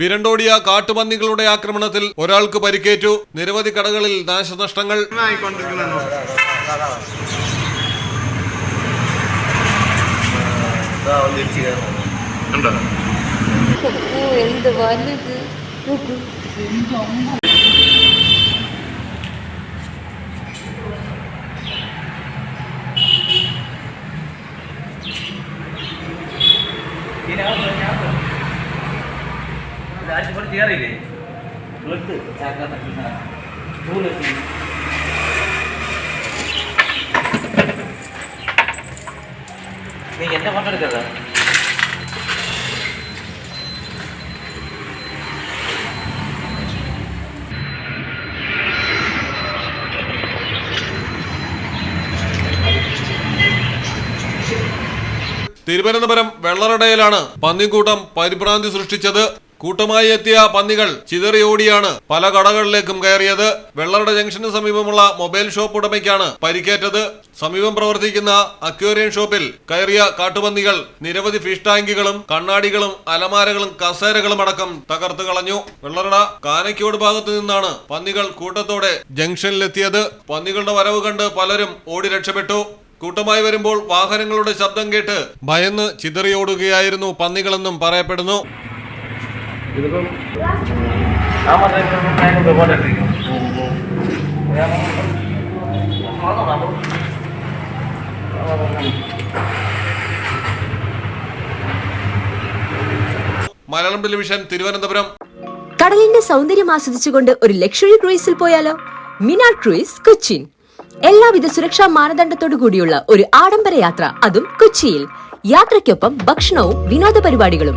വിരണ്ടോടിയ കാട്ടുപന്നികളുടെ ആക്രമണത്തിൽ ഒരാൾക്ക് പരിക്കേറ്റു. നിരവധി കടകളിൽ നാശനഷ്ടങ്ങൾ. ആയിക്കൊണ്ടിരിക്കുന്നു ഉണ്ടോ നോക്കൂ ചേറില്ലേ ബ്ലഡ് നീ എന്റെ ഫോട്ടോ എടുക്കരുത്. തിരുവനന്തപുരം വെള്ളറടയിലാണ് പന്നിക്കൂട്ടം പരിഭ്രാന്തി സൃഷ്ടിച്ചത്. കൂട്ടമായി എത്തിയ പന്നികൾ ചിതറിയോടിയാണ് പല കടകളിലേക്കും കയറിയത്. വെള്ളറട ജംഗ്ഷന് സമീപമുള്ള മൊബൈൽ ഷോപ്പ് ഉടമയ്ക്കാണ് പരിക്കേറ്റത്. സമീപം പ്രവർത്തിക്കുന്ന അക്വേറിയം ഷോപ്പിൽ കയറിയ കാട്ടുപന്നികൾ നിരവധി ഫിഷ് ടാങ്കുകളും കണ്ണാടികളും അലമാരകളും കസേരകളും അടക്കം തകർത്ത് കളഞ്ഞു. വെള്ളറട കാനക്കോട് ഭാഗത്തു നിന്നാണ് പന്നികൾ കൂട്ടത്തോടെ ജംഗ്ഷനിലെത്തിയത്. പന്നികളുടെ വരവ് കണ്ട് പലരും ഓടി രക്ഷപ്പെട്ടു. കൂട്ടമായി വരുമ്പോൾ വാഹനങ്ങളുടെ ശബ്ദം കേട്ട് ഭയന്ന് ചിതറിയോടുകയായിരുന്നു പന്നികളെന്നും പറയപ്പെടുന്നു. আমাদের മലയാളം ടെലിവിഷൻ തിരുവനന്തപുരം കടലിന്റെ സൗന്ദര്യം ആസ്വദിച്ചുകൊണ്ട് ഒരു ലക്ഷറി ക്രൂയിസിൽ പോയാലോ മിനാ ക്രൂയിസ് കൊച്ചിൻ എല്ലാവിധ സുരക്ഷാ മാനദണ്ഡത്തോടു കൂടിയുള്ള ഒരു ആഡംബര യാത്ര അതും കൊച്ചിയിൽ യാത്രയ്ക്കൊപ്പം ഭക്ഷണവും വിനോദ പരിപാടികളും